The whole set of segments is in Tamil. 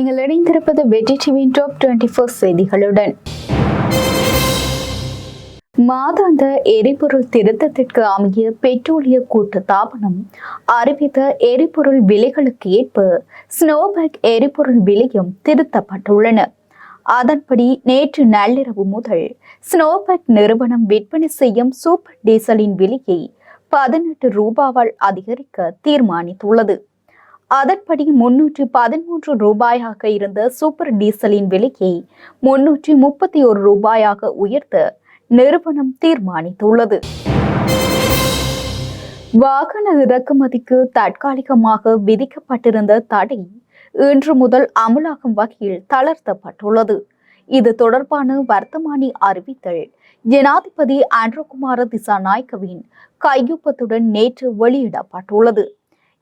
நீங்கள் இணைந்திருப்பது வெற்றி டிவியின் டாப் டுவெண்ட்டி ஃபோர் செய்திகளுடன். மாதாந்த எரிபொருள் திருத்தத்திற்கு அமைய பெட்ரோலிய கூட்டு தாபனம் அறிவித்த எரிபொருள் விலைகளுக்கு ஏற்ப ஸ்னோபேக் எரிபொருள் விலையும் திருத்தப்பட்டுள்ளன. அதன்படி நேற்று நள்ளிரவு முதல் ஸ்னோபேக் நிறுவனம் விற்பனை செய்யும் சூப்பர் டீசலின் விலையை பதினெட்டு ரூபாவால் அதிகரிக்க தீர்மானித்துள்ளது. அதன்படி முன்னூற்றி பதிமூன்று ரூபாயாக இருந்த சூப்பர் டீசலின் விலையை முன்னூற்றி முப்பத்தி ஒரு ரூபாயாக உயர்த்த நிறுவனம் தீர்மானித்துள்ளது. வாகன இறக்குமதிக்கு தற்காலிகமாக விதிக்கப்பட்டிருந்த தடை இன்று முதல் அமலாகும் வகையில் தளர்த்தப்பட்டுள்ளது. இது தொடர்பான வர்த்தமானி அறிவித்தல் ஜனாதிபதி ஆண்ட்ரோகுமார திசாநாயக்கவின் கையொப்பத்துடன் நேற்று வெளியிடப்பட்டுள்ளது.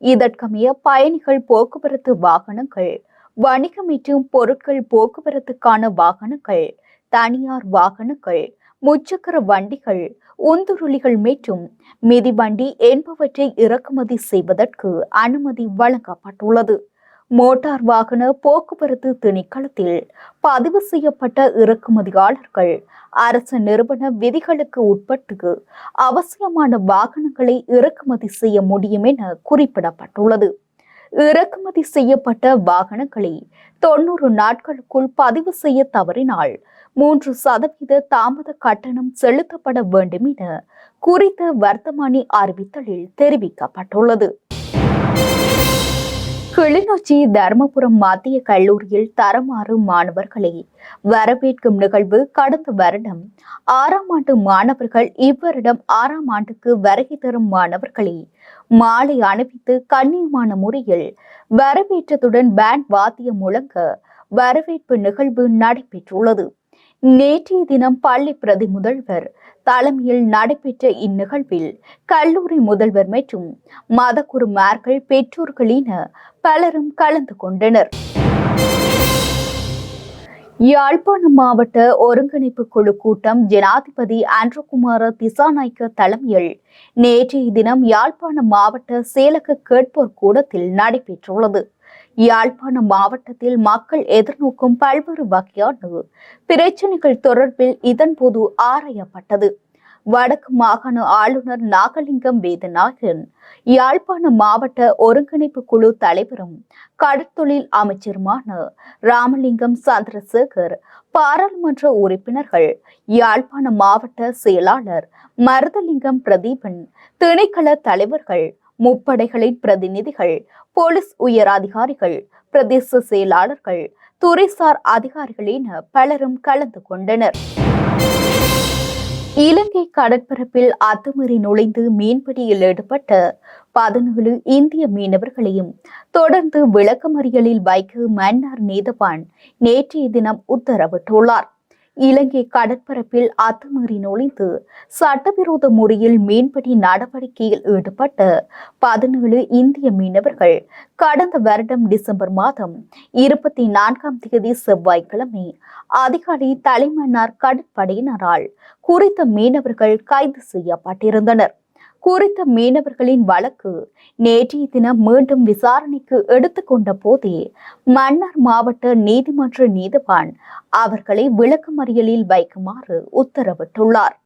இதற்கமைய பயணிகள் போக்குவரத்து வாகனங்கள் வணிகம் மற்றும் பொருட்கள் போக்குவரத்துக்கான வாகனங்கள் தனியார் வாகனங்கள் முச்சக்கர வண்டிகள் உந்துருளிகள் மற்றும் மிதிவண்டி என்பவற்றை இறக்குமதி செய்வதற்கு அனுமதி வழங்கப்பட்டுள்ளது. மோட்டார் வாகன போக்குவரத்து திணைக்களத்தில் பதிவு செய்யப்பட்ட இறக்குமதியாளர்கள் அரசு நிறுவன விதிகளுக்கு உட்பட்டு அவசியமான வாகனங்களை இறக்குமதி செய்ய முடியும் என குறிப்பிடப்பட்டுள்ளது. இறக்குமதி செய்யப்பட்ட வாகனங்களை தொண்ணூறு நாட்களுக்குள் பதிவு செய்ய தவறினால் மூன்று சதவீத தாமத கட்டணம் செலுத்தப்பட வேண்டும் என குறித்த வர்த்தமானி அறிவித்தலில் தெரிவிக்கப்பட்டுள்ளது. கிளிநொச்சி தர்மபுரம் மத்திய கல்லூரியில் தரமாறு மாணவர்களை வரவேற்கும் நிகழ்வு கடந்த வருடம். ஆறாம் ஆண்டு மாணவர்கள் இவ்வருடம் ஆறாம் ஆண்டுக்கு வருகை தரும் மாணவர்களை மாலை அணிவித்து கண்ணியமான முறையில் வரவேற்றதுடன் பேண்ட் வாத்தியம் முழங்க வரவேற்பு நிகழ்வு நடைபெற்றுள்ளது. நேற்றைய தினம் பள்ளி பிரதி முதல்வர் தலைமையில் நடைபெற்ற இந்நிகழ்வில் கல்லூரி முதல்வர் மற்றும் மதகுருமார்கள் பெற்றோர்களின பலரும் கலந்து கொண்டனர். யாழ்ப்பாணம் மாவட்ட ஒருங்கிணைப்பு குழு கூட்டம் ஜனாதிபதி அன்றகுமார திசாநாய்க்க தலைமையில் நேற்றைய தினம் யாழ்ப்பாணம் மாவட்ட சேலக கேட்போர் கூடத்தில் நடைபெற்றுள்ளது. யாழ்ப்பாணம் மாவட்டத்தில் மக்கள் எதிர்நோக்கும் பல்வேறு வகையான பிரச்சனைகள் தொடர்பில் இதன்போது ஆராயப்பட்டது. வடக்கு மாகாண ஆளுநர் நாகலிங்கம் வேதநாயகன் யாழ்ப்பாண மாவட்ட ஒருங்கிணைப்பு குழு தலைவரும் கடற்தொழில் அமைச்சருமான ராமலிங்கம் சந்திரசேகர் பாராளுமன்ற உறுப்பினர்கள் யாழ்ப்பாண மாவட்ட செயலாளர் மருதலிங்கம் பிரதீபன் திணைக்கள தலைவர்கள் முப்படைகளின் பிரதிநிதிகள் போலீஸ் உயர் அதிகாரிகள் பிரதேச செயலாளர்கள் துறைசார் அதிகாரிகள் என பலரும் கலந்து கொண்டனர். இலங்கை கடற்பரப்பில் அத்துமீறி நுழைந்து மீன்பிடியில் ஈடுபட்ட பதினேழு இந்திய மீனவர்களையும் தொடர்ந்து விளக்கமறியலில் வைக்க மன்னார் நீதவான் நேற்றைய தினம் உத்தரவிட்டுள்ளார். இலங்கை கடற்பரப்பில் அத்துமீறி நுழைந்து சட்டவிரோத முறையில் மீன்பிடி நடவடிக்கையில் ஈடுபட்ட பதினேழு இந்திய மீனவர்கள் கடந்த வருடம் டிசம்பர் மாதம் இருபத்தி நான்காம் தேதி செவ்வாய்க்கிழமை அதிகாலை தலைமன்னார் கடற்படையினரால் குறித்த மீனவர்கள் கைது செய்யப்பட்டிருந்தனர். குறித்த மீனவர்களின் வழக்கு நேற்றைய தினம் மீண்டும் விசாரணைக்கு எடுத்துக்கொண்ட போதே மன்னார் மாவட்ட நீதிமன்ற நீதிவான் அவர்களை விளக்கமறியலில் வைக்குமாறு உத்தரவிட்டுள்ளார்.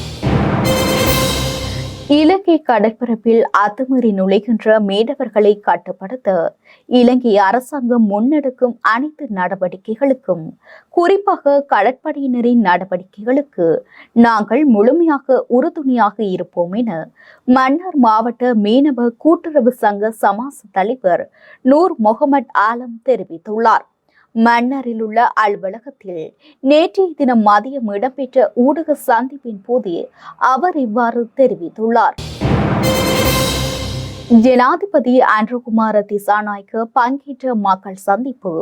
இலங்கை கடற்பரப்பில் அத்துமீறி நுழைகின்ற மீனவர்களை கட்டுப்படுத்த இலங்கை அரசாங்கம் முன்னெடுக்கும் அனைத்து நடவடிக்கைகளுக்கும் குறிப்பாக கடற்படையினரின் நடவடிக்கைகளுக்கு நாங்கள் முழுமையாக உறுதுணையாக இருப்போம் என மன்னார் மாவட்ட மீனவ கூட்டுறவு சங்க சமாச தலைவர் நூர் முகமது ஆலம் தெரிவித்துள்ளார். மன்னரில் உள்ள அலுவலகத்தில் நேற்றைய தினம் மதியம் இடம்பெற்ற ஊடக சந்திப்பின் போதே அவர் இவ்வாறு தெரிவித்துள்ளார். ஜனாதிபதி ஆண்ட்ரோகுமார திசாநாய்க்கு பங்கேற்ற மக்கள் சந்திப்பு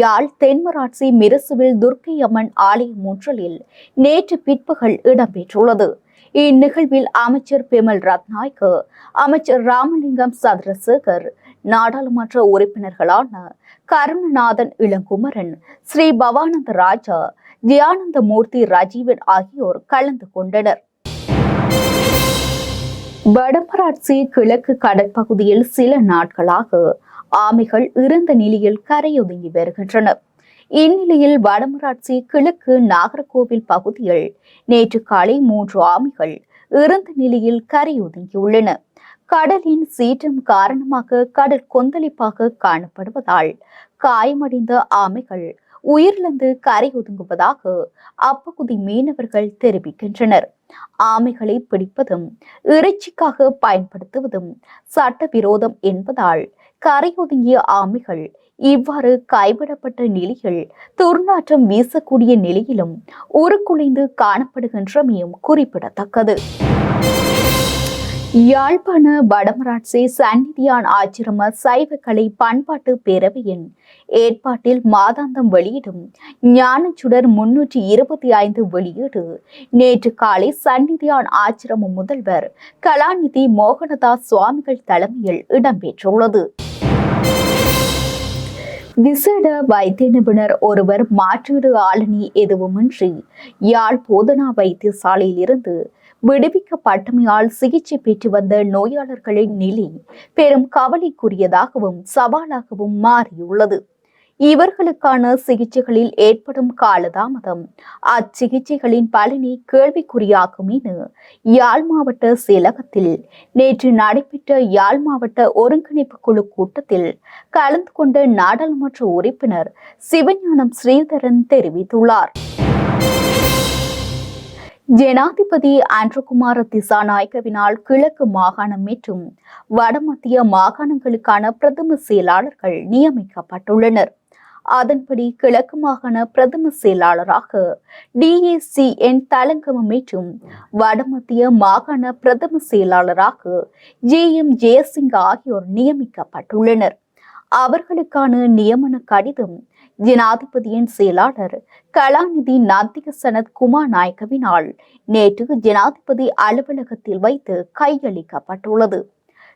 யாழ் தென்மராட்சி மிரசுவில் துர்க்கை அம்மன் ஆலயம் ஒன்றலில் நேற்று பிற்பகல் இடம்பெற்றுள்ளது. இந்நிகழ்வில் அமைச்சர் பெமல் ரத்நாய்க்கு அமைச்சர் ராமலிங்கம் சந்திரசேகர் நாடாளுமன்ற உறுப்பினர்களான கருணநாதன் இளங்குமரன் ஸ்ரீ பவானந்த ராஜா தியானந்தமூர்த்தி ராஜீவன் ஆகியோர் கலந்து கொண்டனர். வடமராட்சி கிழக்கு கடற்பகுதியில் சில நாட்களாக ஆமைகள் இறந்த நிலையில் கரையொதுங்கி வருகின்றன. இந்நிலையில் வடமராட்சி கிழக்கு நாகர்கோவில் பகுதியில் நேற்று காலை மூன்று ஆமைகள் இறந்த நிலையில் கரையொதுங்கியுள்ளன. கடலின் சீற்றம் காரணமாக கடல் கொந்தளிப்பாக காணப்படுவதால் காயமடைந்த ஆமைகள் உயிரிழந்து கரை ஒதுங்குவதாக அப்பகுதி மீனவர்கள் தெரிவிக்கின்றனர். ஆமைகளை பிடிப்பதும் இறைச்சிக்காக பயன்படுத்துவதும் சட்டவிரோதம் என்பதால் கரை ஒதுங்கிய ஆமைகள் இவ்வாறு கைவிடப்பட்ட நிலையில் துர்நாற்றம் வீசக்கூடிய நிலையிலும் உருக்குலைந்து காணப்படுகின்றமையும் குறிப்பிடத்தக்கது. யாழ்ப்பாண வடமராட்சி சந்நிதியான் ஆச்சிரம சைவக்கலை பண்பாட்டு பேரவையின் ஏற்பாட்டில் மாதாந்தம் வெளியிடும் ஞானச்சுடர் முன்னூற்றி இருபத்தி ஐந்து வெளியீடு. நேற்று காலை சந்நிதியான் ஆச்சிரம முதல்வர் கலாநிதி மோகனதாஸ் சுவாமிகள் தலைமையில் இடம்பெற்றுள்ளது. விசேட வைத்திய நிபுணர் ஒருவர் மாற்றீடு ஆளணி எதுவுமின்றி யாழ் போதனா வைத்தியசாலையில் இருந்து விடுவிக்கப்பட்டமையால் சிகிச்சை பெற்று வந்த நோயாளர்களின் நிலை பெரும் கவலைக்குரியதாகவும் சவாலாகவும் மாறியுள்ளது. இவர்களுக்கான சிகிச்சைகளில் ஏற்படும் காலதாமதம் அச்சிகிச்சைகளின் பலனை கேள்விக்குறியாகும் என யாழ் மாவட்ட செயலகத்தில் நேற்று நடைபெற்ற யாழ் மாவட்ட ஒருங்கிணைப்பு குழு கூட்டத்தில் கலந்து கொண்ட நாடாளுமன்ற உறுப்பினர் சிவஞானம் ஸ்ரீதரன் தெரிவித்துள்ளார். ஜனாதிபதி ஆண்ட்ருகுமார திசாநாயக்கவினால் கிழக்கு மாகாணம் மற்றும் வடமத்திய மாகாணங்களுக்கான பிரதம செயலாளர்கள் நியமிக்கப்பட்டுள்ளனர். அதன்படி கிழக்கு மாகாண பிரதம செயலாளராக டிஏசிஎன் தலங்கம மற்றும் வடமத்திய மாகாண பிரதம செயலாளராக ஜே எம் ஜெயசிங் ஆகியோர் நியமிக்கப்பட்டுள்ளனர். அவர்களுக்கான நியமன கடிதம் ஜனாதிபதியின் செயலாளர் கலாநிதி நந்திக சனத் குமார் நாயக்கவினால் நேற்று ஜனாதிபதி அலுவலகத்தில் வைத்து கையளிக்கப்பட்டுள்ளது.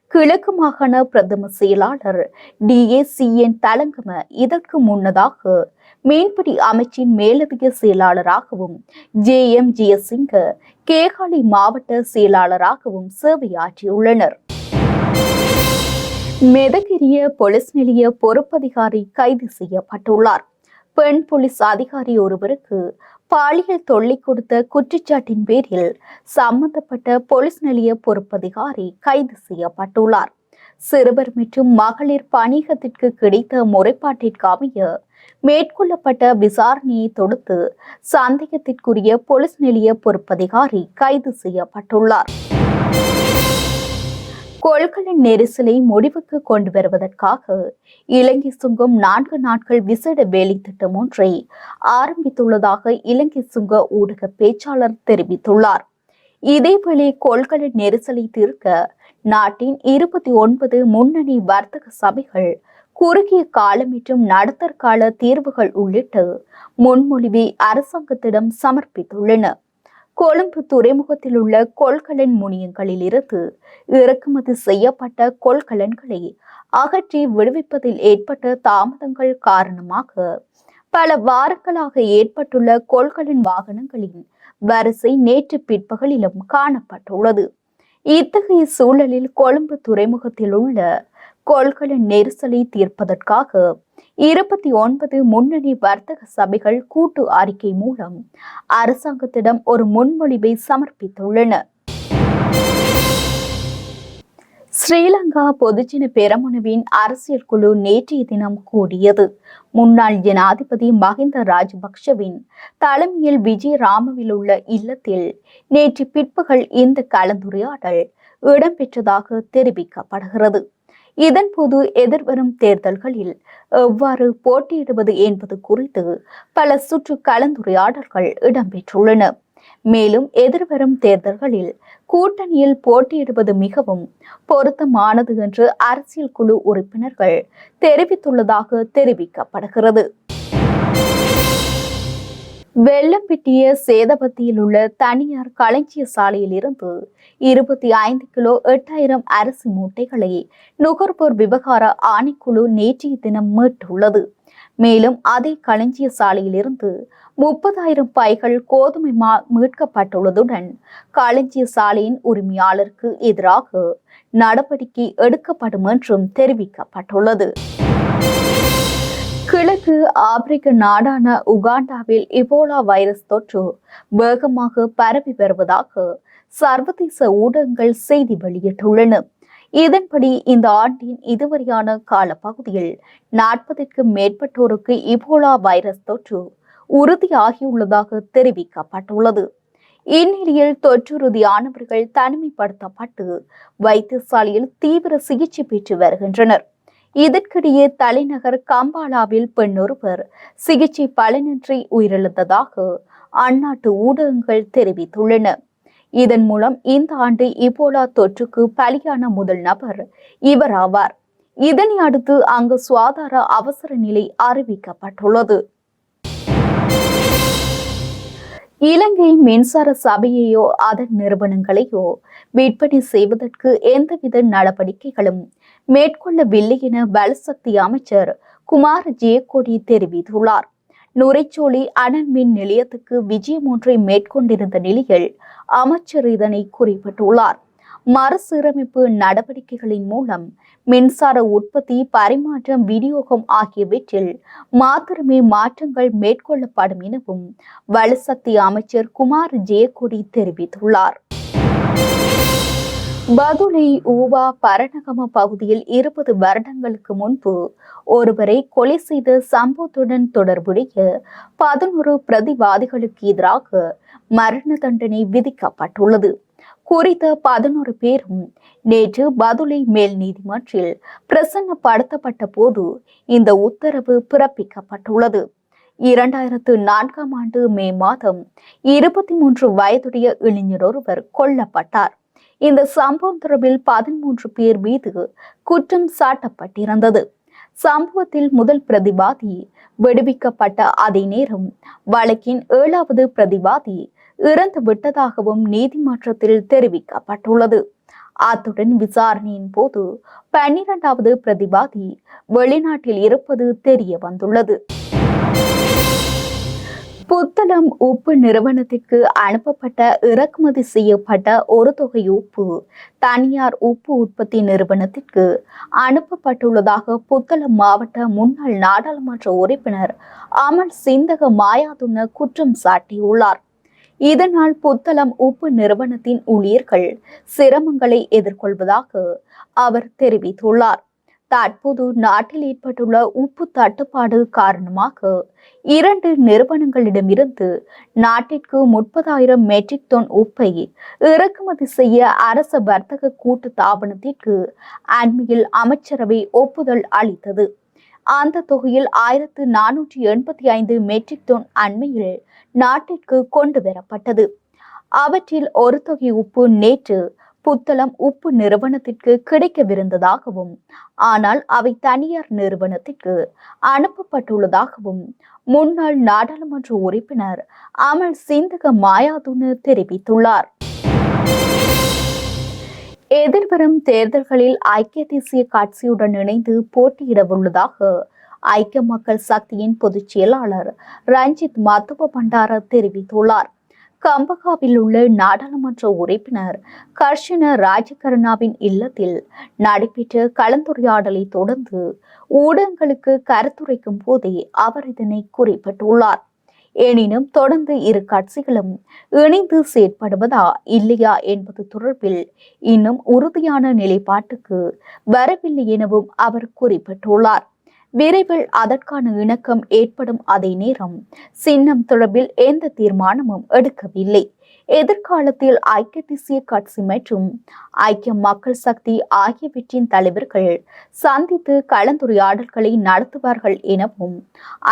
கிழக்கு மாகாண பிரதம செயலாளர் டிஏசிஎன் தலங்கம இதற்கு முன்னதாக மீன்பிடி அமைச்சின் மேலதிக செயலாளராகவும் ஜே எம் சிங்க கேகாலி மாவட்ட செயலாளராகவும் சேவையாற்றியுள்ளனர். மெதகிரிய போலீஸ் நிலைய பொறுப்பதிகாரி கைது செய்யப்பட்டுள்ளார். பெண் போலீஸ் அதிகாரி ஒருவருக்கு பாலியல் தொல்லை கொடுத்த குற்றச்சாட்டின் பேரில் சம்பந்தப்பட்ட போலீஸ் நிலைய பொறுப்பதிகாரி கைது செய்யப்பட்டுள்ளார். சிறுவர் மற்றும் மகளிர் பணியகத்திற்கு கிடைத்த முறைப்பாட்டிற்கு அமைய மேற்கொள்ளப்பட்ட விசாரணையை தொடுத்து சந்தேகத்திற்குரிய போலீஸ் நிலைய பொறுப்பதிகாரி கைது செய்யப்பட்டுள்ளார். கொள்கலன் நெரிசலை முடிவுக்கு கொண்டு வருவதற்காக இலங்கை சுங்கம் நான்கு நாட்கள் விசேட வேலை திட்டம் ஒன்றை ஆரம்பித்துள்ளதாக இலங்கை சுங்க ஊடக பேச்சாளர் தெரிவித்துள்ளார். இதேவேளை கொள்கலன் நெரிசலை தீர்க்க நாட்டின் இருபத்தி ஒன்பது முன்னணி வர்த்தக சபைகள் குறுகிய கால மற்றும் தீர்வுகள் உள்ளிட்ட முன்மொழிவை அரசாங்கத்திடம் சமர்ப்பித்துள்ளன. கொழும்பு துறைமுகத்தில் உள்ள கொள்கலன் முனியங்களில் இருந்து இறக்குமதி செய்யப்பட்ட கொள்கலன்களை அகற்றி விடுவிப்பதில் ஏற்பட்ட தாமதங்கள் காரணமாக பல வாரங்களாக ஏற்பட்டுள்ள கொள்கலன் வாகனங்களின் வரிசை நேற்று பிற்பகலிலும் காணப்பட்டுள்ளது. இத்தகைய சூழலில் கொழும்பு துறைமுகத்தில் உள்ள கொள்கலன் நெரிசலை தீர்ப்பதற்காக இருபத்தி ஒன்பது முன்னணி வர்த்தக சபைகள் கூட்டு அறிக்கை மூலம் அரசாங்கத்திடம் ஒரு முன்மொழிவை சமர்ப்பித்துள்ளன. ஸ்ரீலங்கா பொதுஜன பெரமுனவின் அரசியல் குழு நேற்றைய தினம் கூடியது. முன்னாள் ஜனாதிபதி மஹிந்த ராஜபக்ஷவின் தலைமையில் விஜயராமவில் உள்ள இல்லத்தில் நேற்று பிற்பகல் இந்த கலந்துரையாடல் இடம்பெற்றதாக தெரிவிக்கப்படுகிறது. இதன்போது எதிர்வரும் தேர்தல்களில் எவ்வாறு போட்டியிடுவது என்பது குறித்து பல சுற்று கலந்துரையாடல்கள் இடம்பெற்றுள்ளன. மேலும் எதிர்வரும் தேர்தல்களில் கூட்டணியில் போட்டியிடுவது மிகவும் பொருத்தமானது என்று அரசியல் குழு உறுப்பினர்கள் தெரிவித்துள்ளதாக தெரிவிக்கப்படுகிறது. வெள்ளம்பிட்டிய சேதபத்தியில் உள்ள தனியார் களஞ்சிய சாலையில் இருந்து இருபத்தி ஐந்து கிலோ எட்டாயிரம் அரிசி மூட்டைகளை நுகர்வோர் விவகார ஆணைக்குழு நேற்றைய தினம் மீட்டுள்ளது. மேலும் அதே களஞ்சிய சாலையில் இருந்து முப்பதாயிரம் பைகள் கோதுமை மா மீட்கப்பட்டுள்ளதுடன் களஞ்சிய சாலையின் உரிமையாளருக்கு எதிராக நடவடிக்கை எடுக்கப்படும் என்றும் தெரிவிக்கப்பட்டுள்ளது. கிழக்கு ஆப்பிரிக்க நாடான உகாண்டாவில் இபோலா வைரஸ் தொற்று வேகமாக பரவி வருவதாக சர்வதேச ஊடகங்கள் செய்தி வெளியிட்டுள்ளன. இதன்படி இந்த ஆண்டின் இதுவரையான காலப்பகுதியில் நாற்பதற்கும் மேற்பட்டோருக்கு இபோலா வைரஸ் தொற்று உறுதியாகியுள்ளதாக தெரிவிக்கப்பட்டுள்ளது. இந்நிலையில் தொற்றுறுதியானவர்கள் தனிமைப்படுத்தப்பட்டு வைத்தியசாலையில் தீவிர சிகிச்சை பெற்று வருகின்றனர். இதற்கிடையே தலைநகர் கம்பாலாவில் பெண்ணொருவர் சிகிச்சை பலனின்றி உயிரிழந்ததாக அந்நாட்டு ஊடகங்கள் தெரிவித்துள்ளன. இதன் மூலம் இந்த ஆண்டு இபோலா தொற்றுக்கு பலியான முதல் நபர் இவர் ஆவார். இதனை அடுத்து அங்கு சுகாதார அவசர நிலை அறிவிக்கப்பட்டுள்ளது. இலங்கை மின்சார சபையையோ அதன் நிறுவனங்களையோ விற்பனை செய்வதற்கு எந்தவித நடவடிக்கைகளும் மேற்கொள்ளவில்லை என பலசக்தி அமைச்சர் குமார் ஜெயக்கொடி தெரிவித்துள்ளார். நுரைச்சோலி அனல் மின் நிலையத்துக்கு விஜயம் ஒன்றை மேற்கொண்டிருந்த நிலையில் அமைச்சர் இதனை குறிப்பிட்டுள்ளார். மறுசீரமைப்பு நடவடிக்கைகளின் மூலம் மின்சார உற்பத்தி பரிமாற்றம் விநியோகம் ஆகியவற்றில் மாத்திரமே மாற்றங்கள் மேற்கொள்ளப்படும் எனவும் வலுசக்தி அமைச்சர் குமார் ஜெயக்கொடி தெரிவித்துள்ளார். பதுளை ஊவா பரணகம பகுதியில் இருபது வருடங்களுக்கு முன்பு ஒருவரை கொலை செய்த சம்பவத்துடன் தொடர்புடைய பதினோரு பிரதிவாதிகளுக்கு எதிராக மரண தண்டனை விதிக்கப்பட்டுள்ளது. குறித்த பதினோரு பேரும் நேற்று பதுளை மேல் நீதிமன்றில் பிரசன்னப்படுத்தப்பட்ட போது இந்த உத்தரவு பிறப்பிக்கப்பட்டுள்ளது. இரண்டாயிரத்து நான்காம் ஆண்டு மே மாதம் இருபத்தி மூன்று வயதுடைய இளைஞர் ஒருவர் கொல்லப்பட்டார். இந்த சம்பவம் தொடர்பில் பதிமூன்று பேர் மீது குற்றம் சாட்டப்பட்டிருந்தது. சம்பவத்தில் முதல் பிரதிவாதி விடுவிக்கப்பட்ட அதே நேரம் வழக்கின் ஏழாவது பிரதிவாதி இறந்து விட்டதாகவும் நீதிமன்றத்தில் தெரிவிக்கப்பட்டுள்ளது. அத்துடன் விசாரணையின் போது பன்னிரண்டாவது பிரதிவாதி வெளிநாட்டில் இருப்பது தெரிய வந்துள்ளது புத்தளம் உப்பு நிறுவனத்திற்கு அனுப்பப்பட்ட இறக்குமதி செய்யப்பட்ட ஒரு தொகை உப்பு தனியார் உப்பு உற்பத்தி நிறுவனத்திற்கு அனுப்பப்பட்டுள்ளதாக புத்தளம் மாவட்ட முன்னாள் நாடாளுமன்ற உறுப்பினர் அமல் சிந்தக மாயாதுன குற்றம் சாட்டியுள்ளார். இதனால் புத்தளம் உப்பு நிறுவனத்தின் ஊழியர்கள் சிரமங்களை எதிர்கொள்வதாக அவர் தெரிவித்துள்ளார். தற்போது நாட்டில் ஏற்பட்டுள்ள உப்பு தட்டுப்பாடு காரணமாக இரண்டு நிறுவனங்களிடமிருந்து நாட்டிற்கு முப்பதாயிரம் மெட்ரிக் டன் உப்பை இறக்குமதி செய்ய அரச வர்த்தக கூட்டு தாபனத்திற்கு அண்மையில் அமைச்சரவை ஒப்புதல் அளித்தது. அந்த தொகையில் ஆயிரத்து நானூற்றி எண்பத்தி ஐந்து மெட்ரிக் டன் அண்மையில் நாட்டிற்கு கொண்டு வரப்பட்டது. அவற்றில் ஒரு தொகை உப்பு நேற்று புத்தளம் உப்பு நிறுவனத்திற்கு கிடைக்கவிருந்ததாகவும் ஆனால் அவை தனியார் நிறுவனத்திற்கு அனுப்பப்பட்டுள்ளதாகவும் முன்னாள் நாடாளுமன்ற உறுப்பினர் அமல் சிந்தக மாயாதுன்னு தெரிவித்துள்ளார். எதிர்வரும் தேர்தல்களில் ஐக்கிய தேசிய கட்சியுடன் இணைந்து போட்டியிடவுள்ளதாக ஐக்கிய மக்கள் சக்தியின் பொதுச் செயலாளர் ரஞ்சித் மத்துவ பண்டார தெரிவித்துள்ளார். கம்பகாவில் உள்ள நாடாளுமன்ற உறுப்பினர் கர்ஷன ராஜகருணாவின் இல்லத்தில் நடைபெற்ற கலந்துரையாடலை தொடர்ந்து ஊடகங்களுக்கு கருத்துரைக்கும் போதே அவர் இதனை குறிப்பிட்டுள்ளார். எனினும் தொடர்ந்து இரு கட்சிகளும் இணைந்து செயற்படுவதா இல்லையா என்பது தொடர்பில் இன்னும் உறுதியான நிலைப்பாட்டுக்கு வரவில்லை எனவும் அவர் குறிப்பிட்டுள்ளார். விரைவில் அதற்கான இணக்கம் ஏற்படும் அதே நேரம் சின்னம் தொடர்பில் எந்த தீர்மானமும் எடுக்கவில்லை. எதிர்காலத்தில் ஐக்கிய தேசிய கட்சி மற்றும் ஐக்கிய மக்கள் சக்தி ஆகியவற்றின் தலைவர்கள் சந்தித்து கலந்துரையாடல்களை நடத்துவார்கள் எனவும்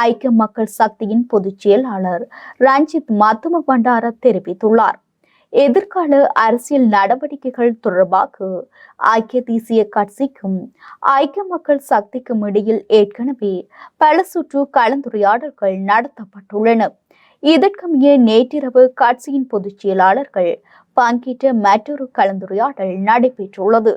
ஐக்கிய மக்கள் சக்தியின் பொதுச் செயலாளர் ரஞ்சித் மத்தும பண்டார தெரிவித்துள்ளார். எதிர்கால அரசியல் நடவடிக்கைகள் தொடர்பாக ஐக்கிய தேசிய கட்சிக்கும் ஐக்கிய மக்கள் சக்திக்கும் இடையில் ஏற்கனவே பல சுற்று கலந்துரையாடல்கள் நடத்தப்பட்டுள்ளன. இதற்கமைய நேற்றிரவு கட்சியின் பொதுச் செயலாளர்கள் பங்கேற்ற மற்றொரு கலந்துரையாடல் நடைபெற்றுள்ளது.